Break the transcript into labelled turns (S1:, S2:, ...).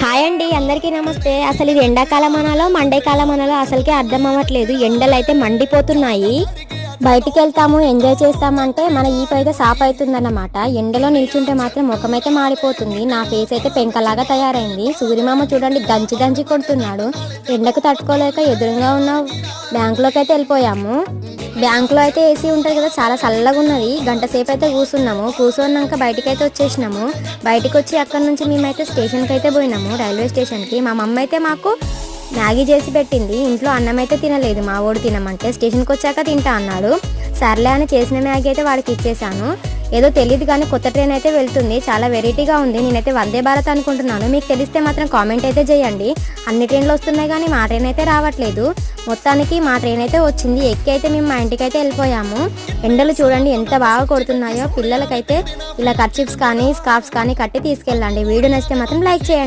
S1: Hi అండి అందరికీ నమస్తే. అసలు ఇది ఎండాకాలం అనాలో మండేకాలం అనాలో అసలుకే అర్థం అవ్వట్లేదు. ఎండలు అయితే మండిపోతున్నాయి. బయటికి వెళ్తాము ఎంజాయ్ చేస్తామంటే మన ఈ పైగా సాప్ అవుతుందన్నమాట ఎండలో నిల్చుంటే మాత్రం ముఖమైతే మారిపోతుంది నా ఫేస్ అయితే పెంకలాగా తయారైంది. సూర్యమామ చూడండి దంచి దంచి కొడుతున్నాడు. ఎండకు తట్టుకోలేక ఎదురుగా ఉన్న బ్యాంకులోకి అయితే వెళ్ళిపోయాము. బ్యాంకులో అయితే ఏసీ ఉంటుంది కదా చాలా చల్లగా ఉన్నది గంట సేపు అయితే కూర్చున్నాము. కూర్చున్నాక బయటికి అయితే వచ్చేసినాము. బయటికి వచ్చి అక్కడ నుంచి మేమైతే స్టేషన్కి అయితే పోయినాము రైల్వే స్టేషన్కి. మా మమ్మ అయితే మాకు మ్యాగీ చేసి పెట్టింది. ఇంట్లో అన్నం అయితే తినలేదు మా వాడు తినమంటే. స్టేషన్కి వచ్చాక తింటా అన్నాడు. సర్లే అని చేసిన మ్యాగీ అయితే వాడికి ఇచ్చేసాను. ఏదో తెలియదు కానీ కొత్త ట్రైన్ అయితే వెళ్తుంది. చాలా వెరైటీగా ఉంది. నేనైతే వందే భారత్ అనుకుంటున్నాను. మీకు తెలిస్తే మాత్రం కామెంట్ అయితే చేయండి. అన్ని ట్రైన్లు వస్తున్నాయి కానీ మా ట్రైన్ అయితే రావట్లేదు. మొత్తానికి మా ట్రైన్ అయితే వచ్చింది. ఎక్కి అయితే మేము మా ఇంటికి అయితే వెళ్ళిపోయాము. ఎండలు చూడండి ఎంత బాగా కొడుతున్నాయో. పిల్లలకైతే ఇలా కర్చిప్స్ కానీ స్కార్ఫ్స్ కానీ కట్టి తీసుకెళ్ళండి. వీడియో నచ్చితే మాత్రం లైక్ చేయండి.